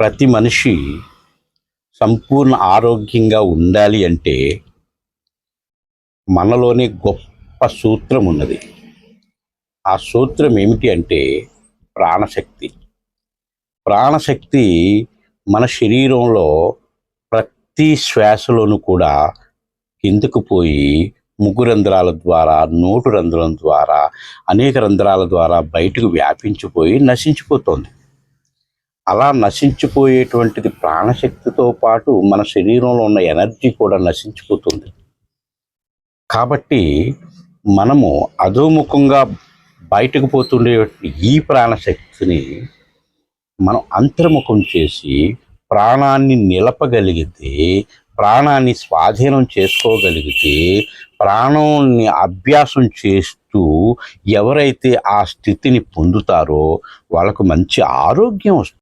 ప్రతి మనిషి సంపూర్ణ ఆరోగ్యంగా ఉండాలి అంటే మనలోనే గొప్ప సూత్రం ఉన్నది. ఆ సూత్రం ఏమిటి అంటే ప్రాణశక్తి. ప్రాణశక్తి మన శరీరంలో ప్రతి శ్వాసలోనూ కూడా కిందకు పోయి ముగ్గు రంధ్రాల ద్వారా నోటు రంధ్రం ద్వారా అనేక రంధ్రాల ద్వారా బయటకు వ్యాపించిపోయి నశించిపోతుంది. అలా నశించిపోయేటువంటిది ప్రాణశక్తితో పాటు మన శరీరంలో ఉన్న ఎనర్జీ కూడా నశించిపోతుంది. కాబట్టి మనము అధోముఖంగా బయటకు పోతుండే ఈ ప్రాణశక్తిని మనం అంతర్ముఖం చేసి ప్రాణాన్ని నిలపగలిగితే ప్రాణాన్ని స్వాధీనం చేసుకోగలిగితే ప్రాణాన్ని అభ్యాసం చేస్తూ ఎవరైతే ఆ స్థితిని పొందుతారో వాళ్ళకు మంచి ఆరోగ్యం వస్తుంది.